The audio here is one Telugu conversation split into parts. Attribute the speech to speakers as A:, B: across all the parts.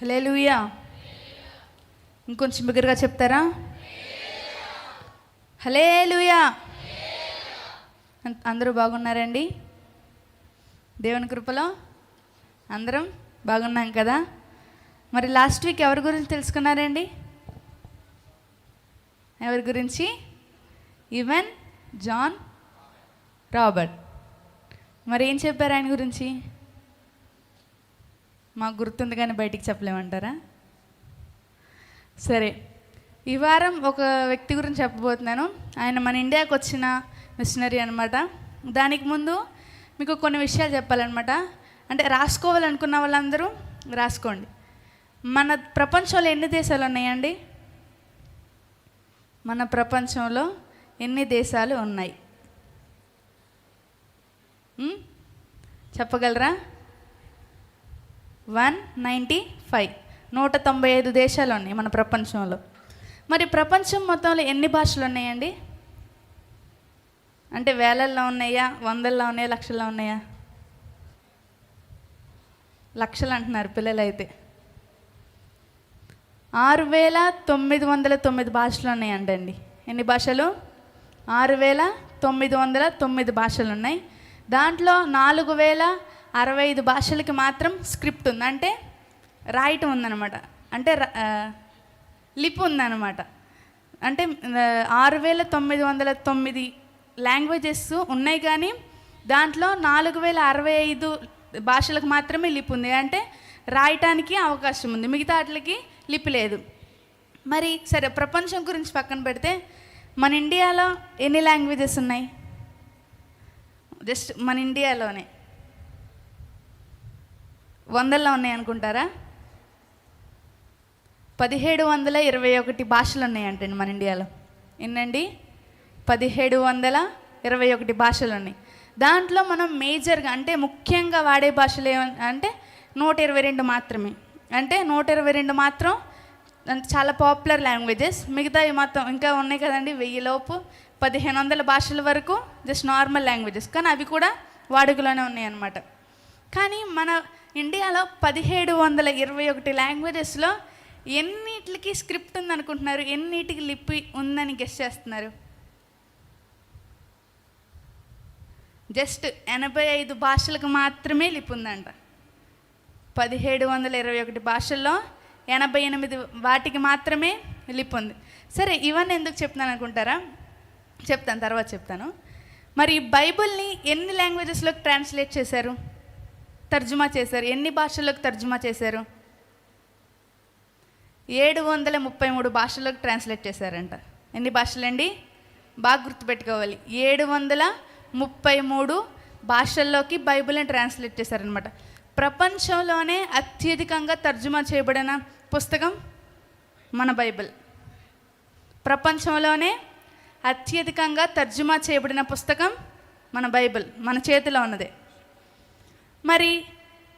A: హలేలుయా ఇంకొంచెం బిగ్గరగా చెప్తారా? హలేలుయా అం- అందరూ బాగున్నారండి? దేవుని కృపలో అందరం బాగున్నాం కదా? మరి లాస్ట్ వీక్ ఎవరి గురించి తెలుసుకున్నారండి? ఎవరి గురించి? Even John Robert. మరి ఏం చెప్పారు ఆయన గురించి? మాకు గుర్తుంది కానీ బయటికి చెప్పలేమంటారా? సరే. ఈ వారం ఒక వ్యక్తి గురించి చెప్పబోతున్నాను. ఆయన మన ఇండియాకి వచ్చిన మిషనరీ అనమాట దానికి ముందు మీకు కొన్ని విషయాలు చెప్పాలన్నమాట. అంటే రాసుకోవాలనుకున్న వాళ్ళందరూ రాసుకోండి. మన ప్రపంచంలో ఎన్ని దేశాలు ఉన్నాయండి? మన ప్రపంచంలో ఎన్ని దేశాలు ఉన్నాయి? చెప్పగలరా? One ninety five. నూట తొంభై ఐదు దేశాలు ఉన్నాయి మన ప్రపంచంలో. మరి ప్రపంచం మొత్తంలో ఎన్ని భాషలు ఉన్నాయండి? అంటే వేలల్లో ఉన్నాయా? వందల్లో ఉన్నాయా? లక్షల్లో ఉన్నాయా? లక్షలు అంటున్నారు పిల్లలు అయితే ఆరు వేల తొమ్మిది వందల తొమ్మిది భాషలు ఉన్నాయంటండి. ఎన్ని భాషలు? ఆరు వేల తొమ్మిది వందల తొమ్మిది భాషలు ఉన్నాయి. దాంట్లో నాలుగు వేల అరవై ఐదు భాషలకి మాత్రం స్క్రిప్ట్ ఉంది. అంటే రాయటం ఉందన్నమాట. అంటే ర- లిప్ ఉందన్నమాట. అంటే ఆరు వేల తొమ్మిది వందల తొమ్మిది లాంగ్వేజెస్ ఉన్నాయి కానీ దాంట్లో నాలుగు వేల అరవై ఐదు భాషలకు మాత్రమే లిప్ ఉంది. అంటే రాయటానికి అవకాశం ఉంది. మిగతా వాటికి లిపి లేదు. మరి సరే ప్రపంచం గురించి పక్కన పెడితే మన ఇండియాలో ఎన్ని లాంగ్వేజెస్ ఉన్నాయి? జస్ట్ మన ఇండియాలోనే. వందల్లో ఉన్నాయి అనుకుంటారా? పదిహేడు వందల ఇరవై ఒకటి భాషలు ఉన్నాయంటండి మన ఇండియాలో. ఎన్నండి? పదిహేడు వందల ఇరవై ఒకటి భాషలు ఉన్నాయి. దాంట్లో మనం మేజర్గా అంటే ముఖ్యంగా వాడే భాషలు ఏమ- అంటే నూట ఇరవై రెండు మాత్రమే. అంటే నూట ఇరవై రెండు మాత్రం చాలా పాపులర్ లాంగ్వేజెస్. మిగతావి మొత్తం ఇంకా ఉన్నాయి కదండి వెయ్యిలోపు పదిహేను వందల భాషల వరకు జస్ట్ నార్మల్ లాంగ్వేజెస్. కానీ అవి కూడా వాడుకలోనే ఉన్నాయి అన్నమాట కానీ మన ఇండియాలో పదిహేడు వందల ఇరవై ఒకటి లాంగ్వేజెస్లో ఎన్నిటికి స్క్రిప్ట్ ఉందనుకుంటున్నారు? ఎన్నిటికి లిపి ఉందని గెస్ట్ చేస్తున్నారు? జస్ట్ ఎనభై ఐదు భాషలకు మాత్రమే లిపి ఉందంట. పదిహేడు వందల ఇరవై ఒకటి భాషల్లో ఎనభై ఎనిమిది వాటికి మాత్రమే లిపి ఉంది. సరే ఇవన్నీ ఎందుకు చెప్తున్నాను అనుకుంటారా? చెప్తాను తర్వాత చెప్తాను. మరి బైబిల్ని ఎన్ని లాంగ్వేజెస్లోకి ట్రాన్స్లేట్ చేశారు? తర్జుమా చేశారు. ఎన్ని భాషల్లోకి తర్జుమా చేశారు? ఏడు వందల ముప్పై మూడు భాషల్లోకి ట్రాన్స్లేట్ చేశారంట. ఎన్ని భాషలండి? బాగా గుర్తుపెట్టుకోవాలి. ఏడు వందల ముప్పై మూడు భాషల్లోకి బైబిల్ని ట్రాన్స్లేట్ చేశారనమాట ప్రపంచంలోనే అత్యధికంగా తర్జుమా చేయబడిన పుస్తకం మన బైబిల్. ప్రపంచంలోనే అత్యధికంగా తర్జుమా చేయబడిన పుస్తకం మన బైబిల్. మన చేతిలో ఉన్నదే. మరి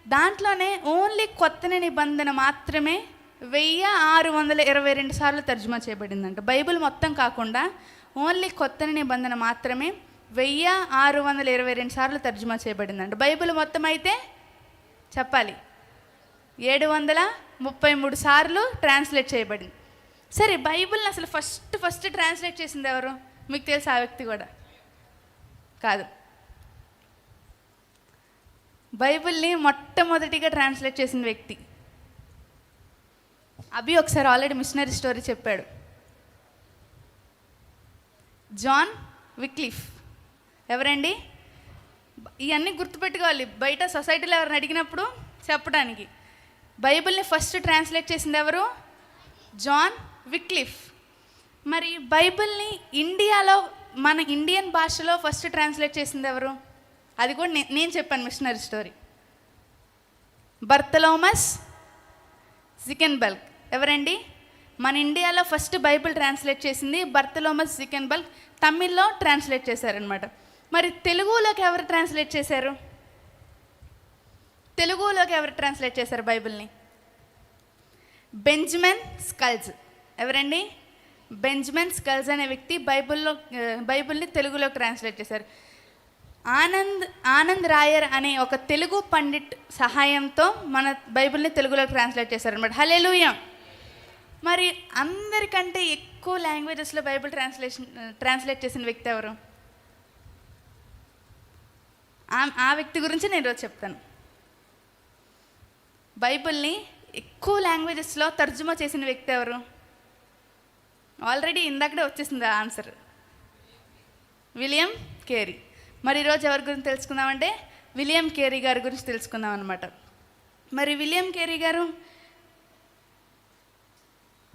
A: దాంట్లోనే ఓన్లీ కొత్త నిబంధన మాత్రమే వెయ్యి ఆరు వందల ఇరవై రెండు సార్లు తర్జుమా చేయబడిందంట. బైబిల్ మొత్తం కాకుండా ఓన్లీ కొత్త నిబంధన మాత్రమే వెయ్యి ఆరు వందల ఇరవై రెండు సార్లు తర్జుమా చేయబడిందంట. బైబిల్ మొత్తం అయితే చెప్పాలి. ఏడు వందల ముప్పై మూడు సార్లు ట్రాన్స్లేట్ చేయబడింది. సరే బైబిల్ని అసలు ఫస్ట్ ఫస్ట్ ట్రాన్స్లేట్ చేసింది ఎవరు? మీకు తెలుసు ఆ వ్యక్తి కూడా. కాదు. బైబిల్ని మొట్టమొదటిగా ట్రాన్స్లేట్ చేసిన వ్యక్తి. అభి ఒకసారి ఆల్రెడీ మిషనరీ స్టోరీ చెప్పాడు. John Wycliffe. ఎవరండి? ఇవన్నీ గుర్తుపెట్టుకోవాలి. బయట సొసైటీలో ఎవరిని అడిగినప్పుడు చెప్పడానికి. బైబిల్ని ఫస్ట్ ట్రాన్స్లేట్ చేసింది ఎవరు? John Wycliffe. మరి బైబిల్ని ఇండియాలో మన ఇండియన్ భాషలో ఫస్ట్ ట్రాన్స్లేట్ చేసింది ఎవరు? అది కూడా నే- నేను చెప్పాను missionary story. Bartholomaeus Ziegenbalg ఎవరండి? మన ఇండియాలో ఫస్ట్ బైబిల్ ట్రాన్స్లేట్ చేసింది బర్తలోమస్ చికెన్ బల్క్ తమిళ్ళో ట్రాన్స్లేట్ చేశారనమాట మరి తెలుగులోకి ఎవరు ట్రాన్స్లేట్ చేశారు? తెలుగులోకి ఎవరు ట్రాన్స్లేట్ చేశారు బైబిల్ని? Benjamin Schultze. ఎవరండి? బెంజమిన్ స్కల్జ్ అనే వ్యక్తి బైబిల్లో బైబిల్ని తెలుగులోకి ట్రాన్స్లేట్ చేశారు. ఆనంద్ ఆనంద్ రాయర్ అనే ఒక తెలుగు పండిట్ సహాయంతో మన బైబిల్ని తెలుగులో ట్రాన్స్లేట్ చేశారనమాట హలే మరి అందరికంటే ఎక్కువ లాంగ్వేజెస్లో బైబిల్ ట్రాన్స్లేషన్ ట్రాన్స్లేట్ చేసిన వ్యక్తి ఎవరు? ఆ- వ్యక్తి గురించి నేను ఈరోజు చెప్తాను. బైబిల్ని ఎక్కువ లాంగ్వేజెస్లో తర్జుమా చేసిన వ్యక్తి ఎవరు? ఆల్రెడీ ఇందాకడే వచ్చేసింది ఆ ఆన్సర్. William Carey. మరి ఈరోజు ఎవరి గురించి తెలుసుకుందామంటే విలియం కేరీ గారి గురించి తెలుసుకుందాం అనమాట మరి విలియం కేరీ గారు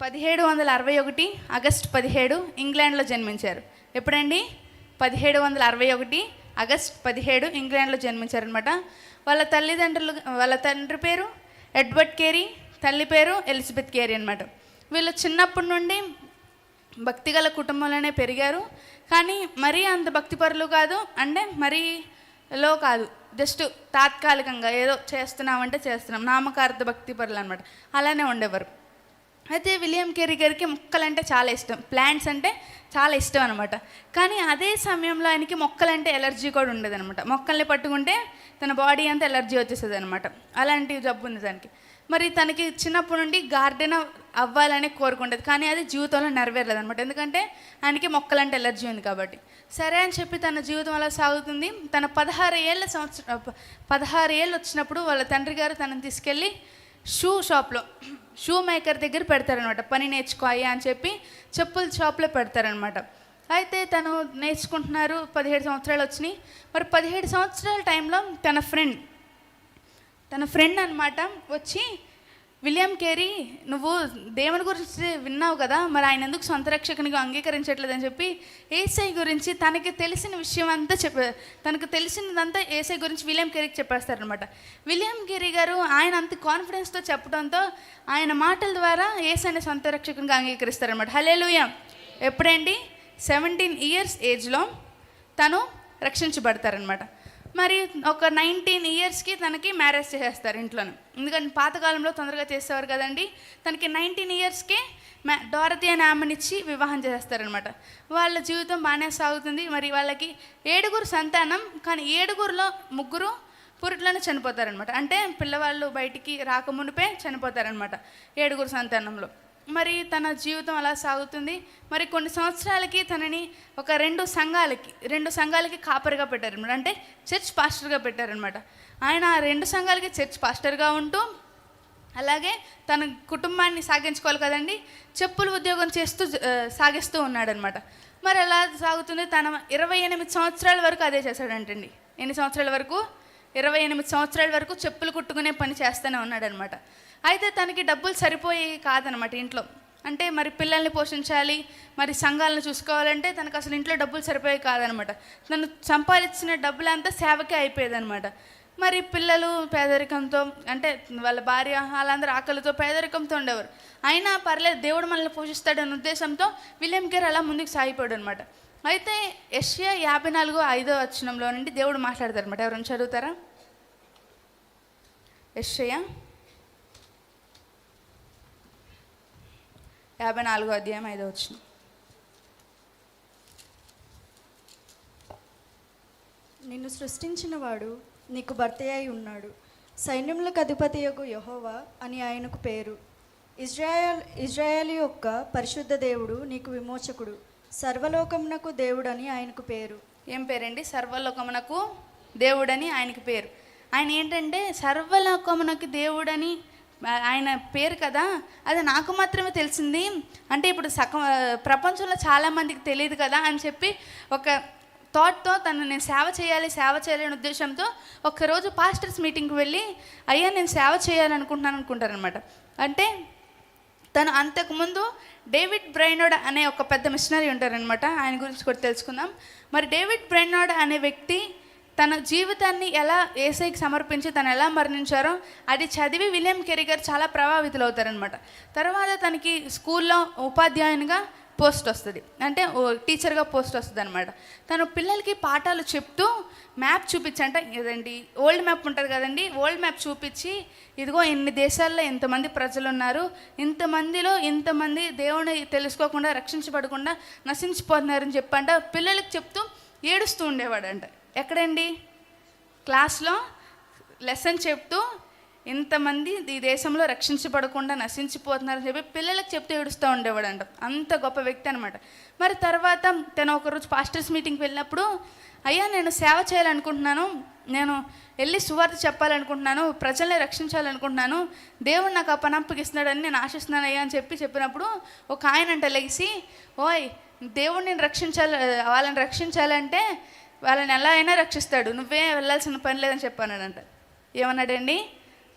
A: పదిహేడు వందల అరవై ఒకటి ఆగస్ట్ పదిహేడు ఇంగ్లాండ్లో జన్మించారు. ఎప్పుడండి? పదిహేడు వందల అరవై ఒకటి ఆగస్ట్ పదిహేడు ఇంగ్లాండ్లో జన్మించారనమాట వాళ్ళ తల్లిదండ్రులు వాళ్ళ తండ్రి పేరు ఎడ్వర్డ్ కేరీ తల్లి పేరు ఎలిజబెత్ కేరీ అనమాట వీళ్ళు చిన్నప్పటి నుండి భక్తిగల కుటుంబంలోనే పెరిగారు. కానీ మరీ అంత భక్తిపరులు కాదు అంటే మరీ లో కాదు. జస్ట్ తాత్కాలికంగా ఏదో చేస్తున్నామంటే చేస్తున్నాం. నామకార్థ భక్తిపరులు అనమాట అలానే ఉండేవారు. అయితే విలియం కేరీ గారికి మొక్కలంటే చాలా ఇష్టం. ప్లాంట్స్ అంటే చాలా ఇష్టం అనమాట కానీ అదే సమయంలో ఆయనకి మొక్కలంటే ఎలర్జీ కూడా ఉండేదనమాట మొక్కల్ని పట్టుకుంటే తన బాడీ అంతా ఎలర్జీ వచ్చేసేది అనమాట అలాంటి జబ్బు ఉంది దానికి. మరి తనకి చిన్నప్పటి నుండి గార్డెన్ అవ్వాలని కోరుకుంటుంది కానీ అది జీవితంలో నెరవేరలేదు అనమాట ఎందుకంటే ఆయనకి మొక్కలంటే ఎలర్జీ ఉంది కాబట్టి. సరే అని చెప్పి తన జీవితం అలా సాగుతుంది. తన పదహారు ఏళ్ళ సంవత్సరం పదహారు ఏళ్ళు వచ్చినప్పుడు వాళ్ళ తండ్రి గారు తనని తీసుకెళ్ళి షూ షాప్లో షూ మేకర్ దగ్గర పెడతారనమాట పని నేర్చుకో అయ్యా అని చెప్పి చెప్పుల షాప్లో పెడతారనమాట అయితే తను నేర్చుకుంటున్నారు పదిహేడు సంవత్సరాలు వచ్చినాయి. మరి పదిహేడు సంవత్సరాల టైంలో తన ఫ్రెండ్ తన ఫ్రెండ్ అనమాట వచ్చి విలియం కేరీ నువ్వు దేవుని గురించి విన్నావు కదా మరి ఆయన ఎందుకు సొంత రక్షకునిగా అంగీకరించట్లేదని చెప్పి ఏసై గురించి తనకి తెలిసిన విషయం అంతా చెప్ప తనకు తెలిసినదంతా ఏసై గురించి విలియం కేరీకి చెప్పేస్తారనమాట విలియం కేరీ గారు ఆయన అంత కాన్ఫిడెన్స్తో చెప్పడంతో ఆయన మాటల ద్వారా ఏసైని సొంత రక్షకునిగా అంగీకరిస్తారనమాట హలేలుయ ఎప్పుడండి? సెవెంటీన్ ఇయర్స్ ఏజ్లో తను రక్షించబడతారనమాట మరి ఒక నైన్టీన్ ఇయర్స్కి తనకి మ్యారేజ్ చేసేస్తారు ఇంట్లోనే. ఎందుకంటే పాతకాలంలో తొందరగా చేసేవారు కదండి. తనకి నైన్టీన్ ఇయర్స్కే మ్యా డోరతి అనే ఆమెనిచ్చి వివాహం చేస్తారనమాట వాళ్ళ జీవితం బాగానే సాగుతుంది. మరి వాళ్ళకి ఏడుగురు సంతానం కానీ ఏడుగురులో ముగ్గురు పురిట్లోనే చనిపోతారనమాట అంటే పిల్లవాళ్ళు బయటికి రాకమునిపే చనిపోతారనమాట ఏడుగురు సంతానంలో. మరి తన జీవితం అలా సాగుతుంది. మరి కొన్ని సంవత్సరాలకి తనని ఒక రెండు సంఘాలకి రెండు సంఘాలకి కాపరిగా పెట్టారనమాట. అంటే చర్చ్ పాస్టర్గా పెట్టారనమాట. ఆయన ఆ రెండు సంఘాలకి చర్చ్ పాస్టర్గా ఉంటూ అలాగే తన కుటుంబాన్ని సాగించుకోవాలి కదండి. చెప్పులు ఉద్యోగం చేస్తూ సాగిస్తూ ఉన్నాడనమాట. మరి ఎలా సాగుతుంది? తన ఇరవై ఎనిమిది సంవత్సరాల వరకు అదే చేశాడంటండి. ఎన్ని సంవత్సరాల వరకు? ఇరవై ఎనిమిది సంవత్సరాల వరకు చెప్పులు కుట్టుకునే పని చేస్తూనే ఉన్నాడనమాట. అయితే తనకి డబ్బులు సరిపోయి కాదనమాట ఇంట్లో. అంటే మరి పిల్లల్ని పోషించాలి మరి సంఘాలను చూసుకోవాలంటే తనకు అసలు ఇంట్లో డబ్బులు సరిపోయి కాదనమాట. తను సంపాదించిన డబ్బులంతా సేవకే అయిపోయేదనమాట. మరి పిల్లలు పేదరికంతో అంటే వాళ్ళ భార్య వాళ్ళందరూ ఆకలితో పేదరికంతో ఉండేవారు. అయినా పర్లేదు దేవుడు మనల్ని పోషిస్తాడనే ఉద్దేశంతో విలియం గేర్ అలా ముందుకు సాగిపోయాడు అనమాట అయితే యష్యా యాభై నాలుగు ఐదో వచ్చినంలో నుండి దేవుడు మాట్లాడతారు అనమాట ఎవరైనా చదువుతారా? యష్యా యాభై నాలుగో అధ్యాయం ఐదో వచ్చిన
B: నిన్ను సృష్టించిన వాడు నీకు భర్త అయి ఉన్నాడు. సైన్యములకు అధిపతి యొక్క యహోవా అని ఆయనకు పేరు. ఇజ్రాయల్ ఇజ్రాయేల్ యొక్క పరిశుద్ధ దేవుడు నీకు విమోచకుడు. సర్వలోకమునకు దేవుడని ఆయనకు పేరు.
A: ఏం పేరండి? సర్వలోకమునకు దేవుడని ఆయనకి పేరు. ఆయన ఏంటంటే సర్వలోకమునకు దేవుడని ఆయన పేరు కదా అది నాకు మాత్రమే తెలిసింది. అంటే ఇప్పుడు సగం ప్రపంచంలో చాలామందికి తెలియదు కదా అని చెప్పి ఒక థాట్తో తను నేను సేవ చేయాలి సేవ చేయాలి అనే ఉద్దేశంతో ఒకరోజు పాస్టర్స్ మీటింగ్కి వెళ్ళి అయ్యా నేను సేవ చేయాలనుకుంటున్నాను అనుకుంటారనమాట అంటే తను అంతకుముందు డేవిడ్ బ్రైనోడ్ అనే ఒక పెద్ద మిషనరీ ఉంటారనమాట ఆయన గురించి కూడా తెలుసుకుందాం. మరి డేవిడ్ బ్రైనోడ్ అనే వ్యక్తి తన జీవితాన్ని ఎలా ఏసైకి సమర్పించి తను ఎలా మరణించారో అది చదివి విలియం కెరీ గారు చాలా ప్రభావితులు అవుతారనమాట తర్వాత తనకి స్కూల్లో ఉపాధ్యాయునిగా పోస్ట్ వస్తుంది. అంటే ఓ టీచర్గా పోస్ట్ వస్తుంది అనమాట తను పిల్లలకి పాఠాలు చెప్తూ మ్యాప్ చూపించంట. ఇదండి ఓల్డ్ మ్యాప్ ఉంటుంది కదండి ఓల్డ్ మ్యాప్ చూపించి ఇదిగో ఇన్ని దేశాల్లో ఇంతమంది ప్రజలు ఉన్నారు ఇంతమందిలో ఇంతమంది దేవుని తెలుసుకోకుండా రక్షించబడకుండా నశించిపోతున్నారని చెప్పంట. పిల్లలకి చెప్తూ ఏడుస్తూ ఉండేవాడంట. ఎక్కడండి? క్లాస్లో లెసన్ చెప్తూ ఇంతమంది ఈ దేశంలో రక్షించబడకుండా నశించిపోతున్నారని చెప్పి పిల్లలకు చెప్తూ ఏడుస్తూ ఉండేవాడంట. అంత గొప్ప వ్యక్తి అనమాట మరి తర్వాత తను ఒకరోజు పాస్టర్స్ మీటింగ్కి వెళ్ళినప్పుడు అయ్యా నేను సేవ చేయాలనుకుంటున్నాను. నేను వెళ్ళి సువార్త చెప్పాలనుకుంటున్నాను. ప్రజల్ని రక్షించాలనుకుంటున్నాను. దేవుడు నాకు ఆ పని అప్పగిస్తున్నాడని నేను ఆశిస్తున్నాను అయ్యా అని చెప్పి చెప్పినప్పుడు ఒక ఆయన అంట లెగిసి ఓయ్ దేవుడిని రక్షించాలి వాళ్ళని రక్షించాలంటే వాళ్ళని ఎలా అయినా రక్షిస్తాడు. నువ్వే వెళ్ళాల్సిన పని లేదని చెప్పానంట ఏమన్నాడండి?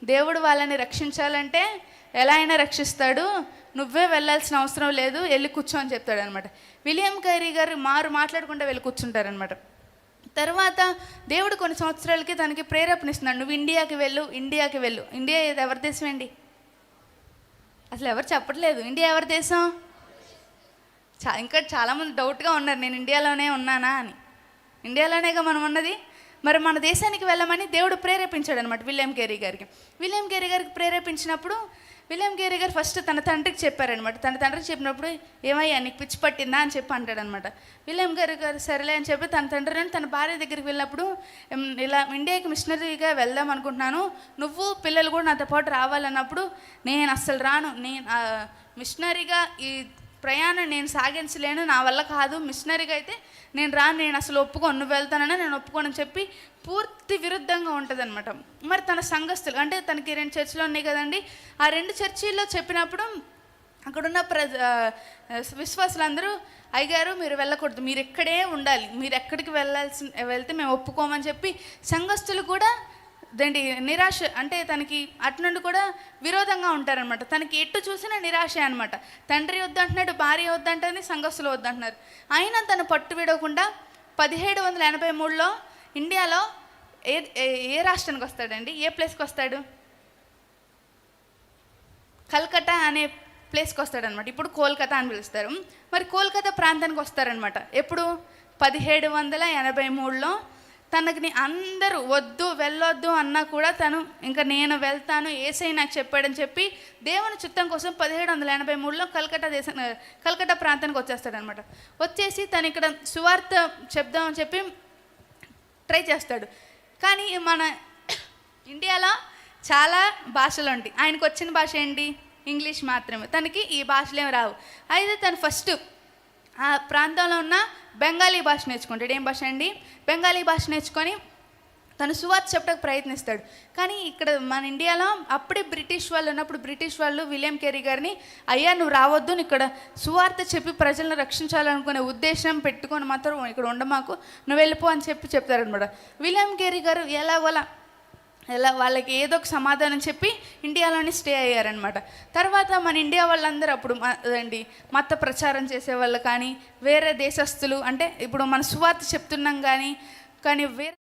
A: దేవుడు వాళ్ళని రక్షించాలంటే ఎలా అయినా రక్షిస్తాడు. నువ్వే వెళ్ళాల్సిన అవసరం లేదు వెళ్ళి కూర్చో అని చెప్తాడు అనమాట విలియం కైరీ గారు మారు మాట్లాడకుండా వెళ్ళి కూర్చుంటారనమాట. తర్వాత దేవుడు కొన్ని సంవత్సరాలకి తనకి ప్రేరేపణ ఇస్తున్నాడు. నువ్వు ఇండియాకి వెళ్ళు ఇండియాకి వెళ్ళు. ఇండియా ఇది ఎవరి దేశం అండి? అసలు ఎవరు చెప్పట్లేదు. ఇండియా ఎవరి దేశం? చా ఇంకా చాలామంది డౌట్గా ఉన్నారు. నేను ఇండియాలోనే ఉన్నానా అని. ఇండియాలోనేగా మనం ఉన్నది. మరి మన దేశానికి వెళ్ళమని దేవుడు ప్రేరేపించాడు అనమాట విలియం కేరీ గారికి. విలియం కేరీ గారికి ప్రేరేపించినప్పుడు విలియం కేరీ గారు ఫస్ట్ తన తండ్రికి చెప్పారనమాట. తన తండ్రికి చెప్పినప్పుడు ఏమయ్యా నీకు పిచ్చి పట్టిందా అని చెప్పి అంటాడనమాట. విలియం గారి గారు సరేలే అని చెప్పి తన తండ్రిని తన భార్య దగ్గరికి వెళ్ళినప్పుడు ఇలా ఇండియాకి మిషనరీగా వెళ్దాం అనుకుంటున్నాను. నువ్వు పిల్లలు కూడా నాతో పాటు రావాలన్నప్పుడు నేను అస్సలు రాను. నేను మిషనరీగా ఈ ప్రయాణం నేను సాగించలేను నా వల్ల కాదు మిషనరీగా అయితే నేను రాను నేను అసలు ఒప్పుకోను నువ్వు వెళ్తానని నేను ఒప్పుకోనని చెప్పి పూర్తి విరుద్ధంగా ఉంటుంది అనమాట మరి తన సంఘస్థులు అంటే తనకి రెండు చర్చిలు ఉన్నాయి కదండి ఆ రెండు చర్చిల్లో చెప్పినప్పుడు అక్కడున్న ప్రజ విశ్వాసులందరూ అయ్యగారు మీరు వెళ్ళకూడదు మీరు ఇక్కడే ఉండాలి మీరు ఎక్కడికి వెళ్ళాల్సి వెళ్తే మేము ఒప్పుకోమని చెప్పి సంఘస్థులు కూడా దండి నిరాశ అంటే తనకి అటునుండి కూడా విరోధంగా ఉంటారనమాట తనకి ఎటు చూసినా నిరాశ అనమాట తండ్రి వద్దంటున్నాడు భార్య వద్దంటుంది సంఘస్థులు వద్దంటున్నారు. అయినా తను పట్టు విడవకుండా పదిహేడు వందల ఎనభై మూడులో ఇండియాలో ఏ ఏ- రాష్ట్రానికి వస్తాడండి? ఏ ప్లేస్కి వస్తాడు? కల్కటా అనే ప్లేస్కి వస్తాడనమాట ఇప్పుడు కోల్కతా అని పిలుస్తారు. మరి కోల్కతా ప్రాంతానికి వస్తారనమాట ఎప్పుడు? పదిహేడు వందల ఎనభై మూడులో తనకి అందరూ వద్దు వెళ్ళొద్దు అన్నా కూడా తను ఇంకా నేను వెళ్తాను ఏసై నాకు చెప్పాడని చెప్పి దేవుని చిత్తం కోసం పదిహేడు వందల ఎనభై మూడులో కలకట్టా దేశం కలకట్టా ప్రాంతానికి వచ్చేస్తాడనమాట. వచ్చేసి తను ఇక్కడ సువార్త చెప్దామని చెప్పి ట్రై చేస్తాడు. కానీ మన ఇండియాలో చాలా భాషలు ఉంటాయి ఆయనకు వచ్చిన భాష ఏంటి? ఇంగ్లీష్ మాత్రమే. తనకి ఈ భాషలేం రావు. అయితే తను ఫస్ట్ ఆ ప్రాంతంలో ఉన్న బెంగాలీ భాష నేర్చుకుంటాడు. ఏం భాష అండి? బెంగాలీ భాష నేర్చుకొని తను సువార్త చెప్పడానికి ప్రయత్నిస్తాడు. కానీ ఇక్కడ మన ఇండియాలో అప్పుడే బ్రిటిష్ వాళ్ళు ఉన్నప్పుడు బ్రిటిష్ వాళ్ళు విలియం కేరీ గారిని అయ్యా నువ్వు రావద్దు నువ్వు ఇక్కడ సువార్త చెప్పి ప్రజలను రక్షించాలనుకునే ఉద్దేశం పెట్టుకొని మాత్రం ఇక్కడ ఉండమాకు నువ్వు వెళ్ళిపో అని చెప్పి చెప్తారనమాట విలియం కేరీ గారు ఎలాగోలా ఇలా వాళ్ళకి ఏదో ఒక సమాధానం చెప్పి ఇండియాలోనే స్టే అయ్యారనమాట తర్వాత మన ఇండియా వాళ్ళందరూ అప్పుడు అదండి మత ప్రచారం చేసే వాళ్ళు కానీ వేరే దేశస్తులు అంటే ఇప్పుడు మన సువార్త చెప్తున్నాం కానీ కానీ వేరే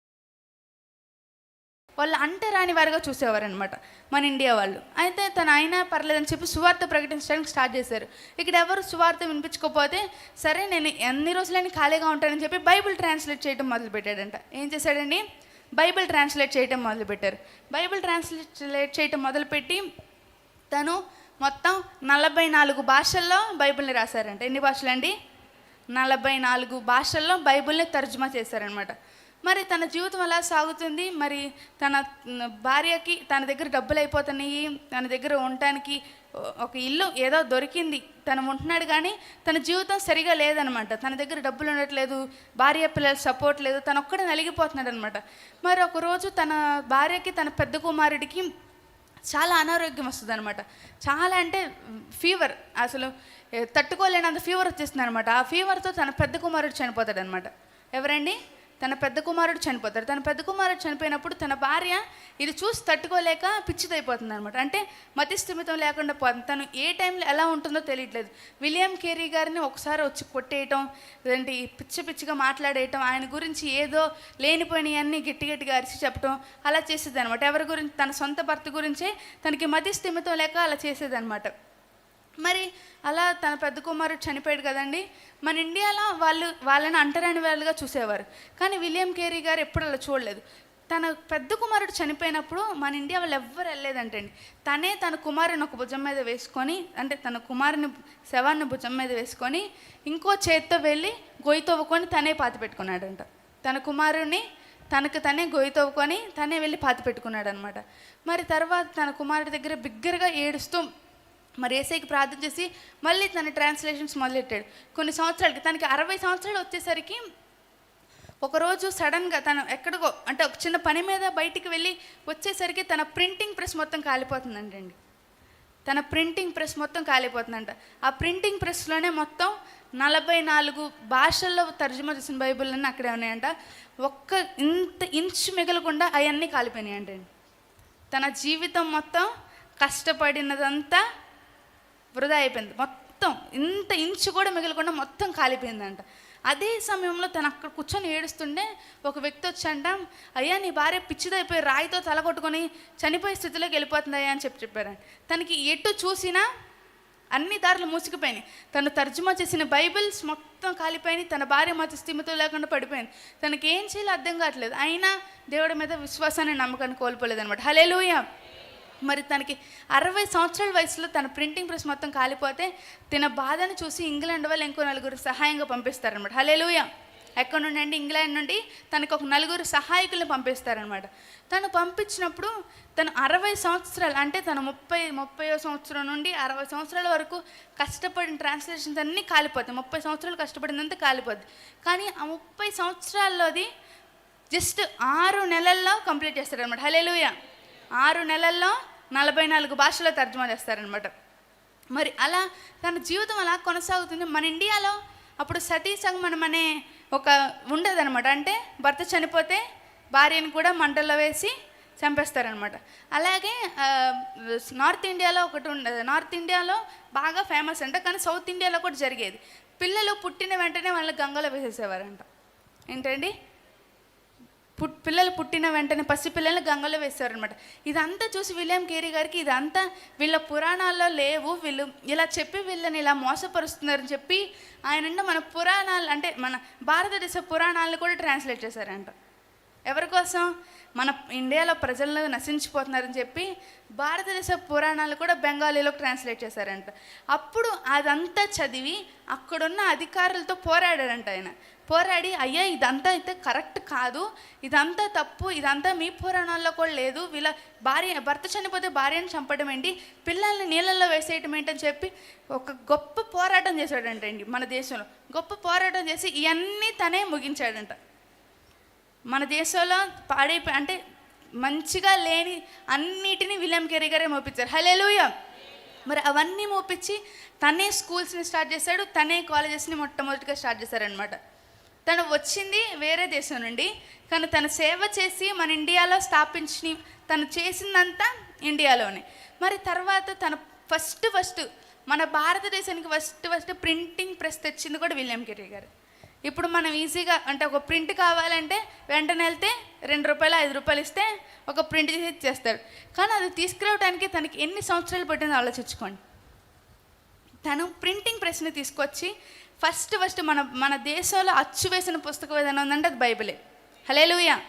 A: వాళ్ళు అంటరాని వారిగా చూసేవారనమాట మన ఇండియా వాళ్ళు. అయితే తను అయినా పర్లేదని చెప్పి సువార్త ప్రకటించడానికి స్టార్ట్ చేశారు. ఇక్కడ ఎవరు సువార్త వినిపించకపోతే సరే నేను ఎన్ని రోజులని ఖాళీగా ఉంటానని చెప్పి బైబిల్ ట్రాన్స్లేట్ చేయడం మొదలుపెట్టాడంట. ఏం చేశాడండి? బైబిల్ ట్రాన్స్లేట్ చేయటం మొదలుపెట్టారు. బైబిల్ ట్రాన్స్లేట్ చేయటం మొదలుపెట్టి తను మొత్తం నలభై నాలుగు భాషల్లో బైబిల్ని రాశారంట. ఎన్ని భాషలు అండి నలభై నాలుగు భాషల్లో బైబిల్ని తర్జుమా చేశారనమాట మరి తన జీవితం ఎలా సాగుతుంది? మరి తన భార్యకి తన దగ్గర డబ్బులు అయిపోతున్నాయి తన దగ్గర ఉండటానికి ఒక ఇల్లు ఏదో దొరికింది తను ఉంటున్నాడు కానీ తన జీవితం సరిగా లేదనమాట. తన దగ్గర డబ్బులు ఉండట్లేదు భార్య పిల్లలు సపోర్ట్ లేదు తను ఒక్కడే నలిగిపోతున్నాడు అనమాట మరి ఒకరోజు తన భార్యకి తన పెద్ద కుమారుడికి చాలా అనారోగ్యం వస్తుంది అనమాట చాలా అంటే ఫీవర్ అసలు తట్టుకోలేనంత ఫీవర్ వచ్చేస్తుంది అనమాట ఆ ఫీవర్తో తన పెద్ద కుమారుడు చనిపోతాడు అనమాట ఎవరండి? తన పెద్ద కుమారుడు చనిపోతాడు. తన పెద్ద కుమారుడు చనిపోయినప్పుడు తన భార్య ఇది చూసి తట్టుకోలేక పిచ్చిదైపోతుంది అనమాట అంటే మతి స్థిమితం లేకుండా పోతుంది తను ఏ టైంలో ఎలా ఉంటుందో తెలియట్లేదు. విలియం కేరీ గారిని ఒకసారి వచ్చి కొట్టేయటం ఏంటి పిచ్చి పిచ్చిగా మాట్లాడేయటం ఆయన గురించి ఏదో లేనిపోయినవన్నీ గట్టి గట్టిగా అరిచి చెప్పటం అలా చేసేది అనమాట ఎవరి గురించి తన సొంత భర్త గురించే తనకి మతి స్థిమితం లేక అలా చేసేదన్నమాట. మరి అలా తన పెద్ద కుమారుడు చనిపోయాడు కదండి. మన ఇండియాలో వాళ్ళు వాళ్ళని అంటరాని వాళ్ళుగా చూసేవారు. కానీ విలియం కేరీ గారు ఎప్పుడు అలా చూడలేదు. తన పెద్ద కుమారుడు చనిపోయినప్పుడు మన ఇండియా వాళ్ళు ఎవ్వరు వెళ్ళలేదంటండి. తనే తన కుమారుని ఒక భుజం మీద వేసుకొని అంటే తన కుమారుని శవాన్ని భుజం మీద వేసుకొని ఇంకో చేత్తో వెళ్ళి గొయ్యి తవ్వుకొని తనే పాతి పెట్టుకున్నాడంట. తన కుమారుని తనకు తనే గొయ్యి తవ్వుకొని తనే వెళ్ళి పాతి పెట్టుకున్నాడు అనమాట మరి తర్వాత తన కుమారుడి దగ్గర బిగ్గరగా ఏడుస్తూ మరి ఏసైకి ప్రార్థన చేసి మళ్ళీ తన ట్రాన్స్లేషన్స్ మొదలెట్టాడు. కొన్ని సంవత్సరాలకి తనకి అరవై సంవత్సరాలు వచ్చేసరికి ఒకరోజు సడన్గా తను ఎక్కడికో అంటే ఒక చిన్న పని మీద బయటికి వెళ్ళి వచ్చేసరికి తన ప్రింటింగ్ ప్రెస్ మొత్తం కాలిపోతుందంటండి. తన ప్రింటింగ్ ప్రెస్ మొత్తం కాలిపోతుందంట. ఆ ప్రింటింగ్ ప్రెస్లోనే మొత్తం నలభై నాలుగు భాషల్లో తర్జుమా చేసిన బైబిల్ అన్నీ అక్కడే ఉన్నాయంట. ఒక్క ఇంత ఇంచు మిగలకుండా అవన్నీ కాలిపోయినాయి అంటండి తన జీవితం మొత్తం కష్టపడినదంతా వృధా అయిపోయింది. మొత్తం ఇంత ఇంచు కూడా మిగలకుండా మొత్తం కాలిపోయిందంట. అదే సమయంలో తను అక్కడ కూర్చొని ఏడుస్తుండే ఒక వ్యక్తి వచ్చంట అయ్యా నీ భార్య పిచ్చిదైపోయి రాయితో తలగొట్టుకొని చనిపోయే స్థితిలోకి వెళ్ళిపోతుందయ్యా అని చెప్పి చెప్పారంట. తనకి ఎటు చూసినా అన్ని దారులు మూసుకుపోయినాయి. తను తర్జుమా చేసిన బైబిల్స్ మొత్తం కాలిపోయినాయి. తన భార్య మత స్థిమితో లేకుండా పడిపోయింది. తనకి ఏం చేయాలో అర్థం కావట్లేదు. అయినా దేవుడి మీద విశ్వాసాన్ని నమ్మకాన్ని కోల్పోలేదు అనమాట హలేలుయా మరి తనకి అరవై సంవత్సరాల వయసులో తన ప్రింటింగ్ ప్రెస్ మొత్తం కాలిపోతే తన బాధను చూసి ఇంగ్లాండ్ వాళ్ళు ఇంకో నలుగురు సహాయంగా పంపిస్తారనమాట హలేలుయ ఎక్కడ నుండి అంటే ఇంగ్లాండ్ నుండి తనకు ఒక నలుగురు సహాయకులను పంపిస్తారనమాట తను పంపించినప్పుడు తను అరవై సంవత్సరాలు అంటే తను ముప్పై ముప్పై సంవత్సరం నుండి అరవై సంవత్సరాల వరకు కష్టపడిన ట్రాన్స్లేషన్స్ అన్నీ కాలిపోతాయి. ముప్పై సంవత్సరాలు కష్టపడినంత కాలిపోద్ది. కానీ ఆ ముప్పై సంవత్సరాల్లోది జస్ట్ ఆరు నెలల్లో కంప్లీట్ చేస్తారనమాట హలేలుయ ఆరు నెలల్లో నలభై నాలుగు భాషలో తర్జుమా చేస్తారనమాట మరి అలా తన జీవితం అలా కొనసాగుతుంది. మన ఇండియాలో అప్పుడు సతీ సంగమనం అనే ఒక ఉండదనమాట అంటే భర్త చనిపోతే భార్యను కూడా మంటల్లో వేసి చంపేస్తారనమాట అలాగే నార్త్ ఇండియాలో ఒకటి ఉండదు నార్త్ ఇండియాలో బాగా ఫేమస్ అంట కానీ సౌత్ ఇండియాలో కూడా జరిగేది. పిల్లలు పుట్టిన వెంటనే వాళ్ళని గంగలో వేసేసేవారంట. ఏంటండి? పుట్ పిల్లలు పుట్టిన వెంటనే పసి పిల్లల్ని గంగలో వేశారనమాట ఇదంతా చూసి విలియం కేరీ గారికి ఇదంతా వీళ్ళ పురాణాల్లో లేవు. వీళ్ళు ఇలా చెప్పి వీళ్ళని ఇలా మోసపరుస్తున్నారని చెప్పి ఆయన మన పురాణాలు అంటే మన భారతదేశ పురాణాలను కూడా ట్రాన్స్లేట్ చేశారంట. ఎవరి కోసం? మన ఇండియాలో ప్రజలను నశించిపోతున్నారని చెప్పి భారతదేశ పురాణాలు కూడా బెంగాలీలోకి ట్రాన్స్లేట్ చేశారంట. అప్పుడు అదంతా చదివి అక్కడున్న అధికారులతో పోరాడారంట ఆయన. పోరాడి అయ్యా ఇదంతా అయితే కరెక్ట్ కాదు. ఇదంతా తప్పు. ఇదంతా మీ పురాణాల్లో కూడా లేదు. వీళ్ళ భార్య భర్త చనిపోతే భార్యను చంపడం ఏంటి? పిల్లల్ని నీళ్ళల్లో వేసేయటం ఏంటని చెప్పి ఒక గొప్ప పోరాటం చేశాడంటండి మన దేశంలో. గొప్ప పోరాటం చేసి ఇవన్నీ తనే ముగించాడంట. మన దేశంలో పాడైపోయి అంటే మంచిగా లేని అన్నిటినీ విలియం కెరీ గారే మోపించారు హలేలుయ మరి అవన్నీ మోపించి తనే స్కూల్స్ని స్టార్ట్ చేశాడు తనే కాలేజెస్ని మొట్టమొదటిగా స్టార్ట్ చేశారనమాట తను వచ్చింది వేరే దేశం నుండి కానీ తను సేవ చేసి మన ఇండియాలో స్థాపించి తను చేసిందంతా ఇండియాలోనే. మరి తర్వాత తను ఫస్ట్ ఫస్ట్ మన భారతదేశానికి ఫస్ట్ ఫస్ట్ ప్రింటింగ్ ప్రెస్ తెచ్చింది కూడా విలియం కెరీ గారు. ఇప్పుడు మనం ఈజీగా అంటే ఒక ప్రింట్ కావాలంటే వెంటనే వెళ్తే రెండు రూపాయలు ఐదు రూపాయలు ఇస్తే ఒక ప్రింట్ చేసి ఇచ్చేస్తాడు. కానీ అది తీసుకురావడానికి తనకి ఎన్ని సంవత్సరాలు పట్టిందో ఆలోచించుకోండి. తను ప్రింటింగ్ ప్రెస్ని తీసుకొచ్చి ఫస్ట్ ఫస్ట్ మన మన దేశంలో అచ్చు వేసిన పుస్తకం ఏదైనా ఉందంటే అది బైబిలే. హలే లూయా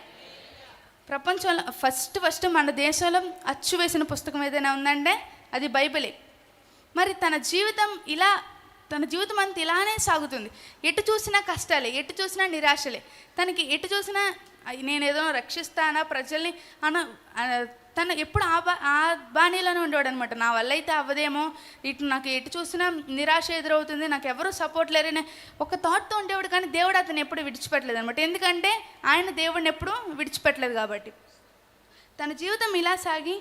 A: ప్రపంచంలో ఫస్ట్ ఫస్ట్ మన దేశంలో అచ్చు వేసిన పుస్తకం ఏదైనా ఉందంటే అది బైబిలే. మరి తన జీవితం ఇలా తన జీవితం అంత ఇలానే సాగుతుంది. ఎటు చూసినా కష్టాలే ఎటు చూసినా నిరాశలే. తనకి ఎటు చూసినా నేను ఏదో రక్షిస్తానా ప్రజల్ని? అన తను ఎప్పుడు ఆ బా ఆ బాణీలోనే ఉండేవాడు అనమాట నా వల్ల అయితే అవ్వదేమో. ఇటు నాకు ఎటు చూసినా నిరాశ ఎదురవుతుంది. నాకు ఎవరు సపోర్ట్ లేరనే ఒక థాట్తో ఉండేవాడు కానీ దేవుడు అతను ఎప్పుడు విడిచిపెట్టలేదు అనమాట ఎందుకంటే ఆయన దేవుడిని ఎప్పుడు విడిచిపెట్టలేదు కాబట్టి. తన జీవితం ఇలా సాగి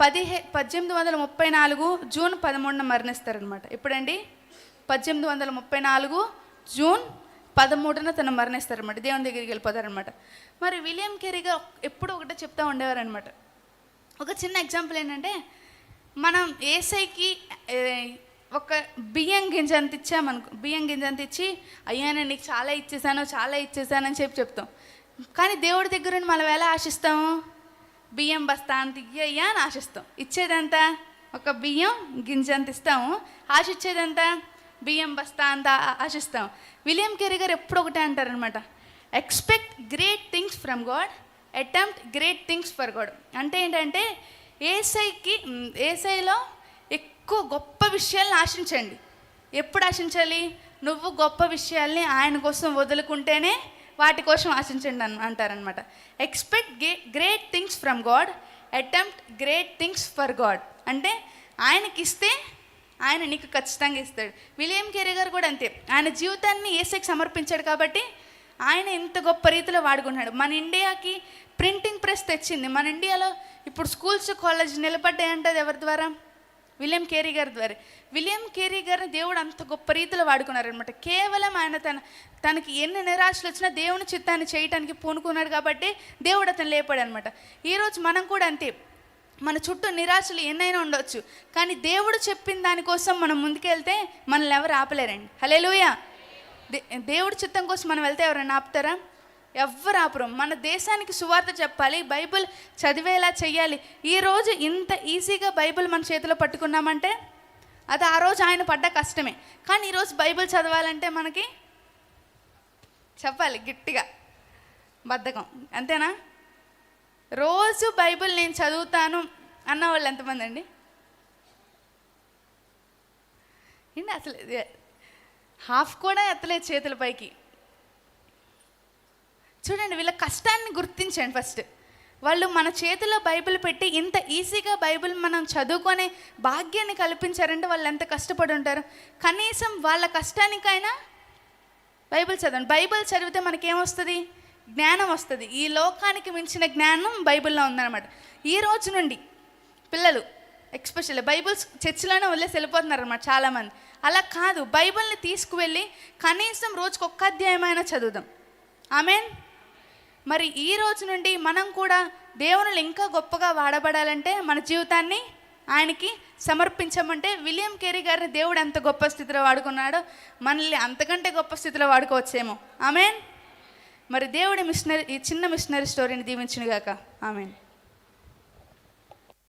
A: పదిహే పద్దెనిమిది వందల ముప్పై నాలుగు జూన్ పదమూడున మరణిస్తారనమాట ఎప్పుడండి? పద్దెనిమిది వందల ముప్పై నాలుగు జూన్ పదమూడున తను మరణిస్తారనమాట దేవుని దగ్గరికి వెళ్ళిపోతారనమాట మరి విలియం కెరీగా ఎప్పుడు ఒకటే చెప్తా ఉండేవారనమాట ఒక చిన్న ఎగ్జాంపుల్ ఏంటంటే మనం ఏసైకి ఒక బియ్యం గింజ అంత ఇచ్చామనుకో బియ్యం గింజ అంత ఇచ్చి అయ్యా నేను నీకు చాలా ఇచ్చేసాను చాలా ఇచ్చేసానని చెప్పి చెప్తాం. కానీ దేవుడి దగ్గర నుండి మనం ఎలా ఆశిస్తాము? బియ్యం బస్తా అంత ఇయ్యయ్యా అని ఆశిస్తాం. ఇచ్చేదంతా? ఒక బియ్యం గింజ అంత ఇస్తాము ఆశిచ్చేదంతా? బియ్యం బస్తా అంత ఆశిస్తాం. విలియం కెరీ గారు ఎప్పుడు ఒకటే అంటారనమాట. Expect great things from God attempt great things for God అంటే ఏంటంటే ఏసైకి ఏసైలో ఎక్కువ గొప్ప విషయాలను ఆశించండి. ఎప్పుడు ఆశించాలి? నువ్వు గొప్ప విషయాల్ని ఆయన కోసం వదులుకుంటేనే వాటి కోసం ఆశించండి అని అంటారనమాట. Expect ge great things from God attempt great things for God అంటే ఆయనకిస్తే ఆయన నీకు ఖచ్చితంగా ఇస్తాడు. విలియం కెరీ గారు కూడా అంతే. ఆయన జీవితాన్ని ఏసైకి సమర్పించాడు కాబట్టి ఆయన ఇంత గొప్ప రీతిలో వాడుకున్నాడు మన ఇండియాకి ప్రింటింగ్ ప్రెస్ తెచ్చింది. మన ఇండియాలో ఇప్పుడు స్కూల్స్ కాలేజ్ నిలబడ్డాయంటే అది ఎవరి ద్వారా? విలియం కేరీ గారి ద్వారా. విలియం కేరీ గారిని దేవుడు అంత గొప్ప రీతిలో వాడుకున్నారనమాట కేవలం ఆయన తన తనకి ఎన్ని నిరాశలు వచ్చినా దేవుని చిత్తాన్ని చేయటానికి పూనుకున్నాడు కాబట్టి దేవుడు అతను లేపాడు అనమాట ఈరోజు మనం కూడా అంతే. మన చుట్టూ నిరాశలు ఎన్నైనా ఉండొచ్చు. కానీ దేవుడు చెప్పిన దానికోసం మనం ముందుకెళ్తే మనల్ని ఎవరు ఆపలేరండి. హలే లూయా దేవుడి చిత్తం కోసం మనం వెళ్తే ఎవరైనా ఆపుతారా? ఎవ్వరు ఆపరు. మన దేశానికి సువార్త చెప్పాలి బైబిల్ చదివేలా చెయ్యాలి. ఈరోజు ఇంత ఈజీగా బైబిల్ మన చేతిలో పట్టుకున్నామంటే అది ఆ రోజు ఆయన పడ్డ కష్టమే. కానీ ఈరోజు బైబిల్ చదవాలంటే మనకి చెప్పాలి గట్టిగా బద్ధకం. అంతేనా? రోజు బైబిల్ నేను చదువుతాను అన్న వాళ్ళు ఎంతమంది అండి? ఏంటి అసలు హాఫ్ కూడా ఎత్తలేదు చేతుల పైకి. చూడండి వీళ్ళ కష్టాన్ని గుర్తించండి ఫస్ట్. వాళ్ళు మన చేతిలో బైబిల్ పెట్టి ఇంత ఈజీగా బైబిల్ మనం చదువుకునే భాగ్యాన్ని కల్పించారంటే వాళ్ళు ఎంత కష్టపడి ఉంటారు? కనీసం వాళ్ళ కష్టానికైనా బైబిల్ చదవండి. బైబిల్ చదివితే మనకేమొస్తుంది? జ్ఞానం వస్తుంది. ఈ లోకానికి మించిన జ్ఞానం బైబిల్లో ఉందన్నమాట. ఈ రోజు నుండి పిల్లలు ఎక్స్పెషల్లీ బైబిల్స్ చర్చిలోనే వదిలేసి వెళ్ళిపోతున్నారు అనమాట చాలామంది. అలా కాదు బైబిల్ని తీసుకువెళ్ళి కనీసం రోజుకు ఒక్క అధ్యాయమైనా చదువుదాం. ఆమెన్? మరి ఈ రోజు నుండి మనం కూడా దేవుని ఇంకా గొప్పగా వాడబడాలంటే మన జీవితాన్ని ఆయనకి సమర్పించమంటే విలియం కేరీ గారిని దేవుడు ఎంత గొప్ప స్థితిలో వాడుకున్నాడో మనల్ని అంతకంటే గొప్ప స్థితిలో వాడుకోవచ్చేమో. ఆమెన్? మరి దేవుడి మిషనరీ ఈ చిన్న మిషనరీ స్టోరీని దీవించినగాక. ఆమెను.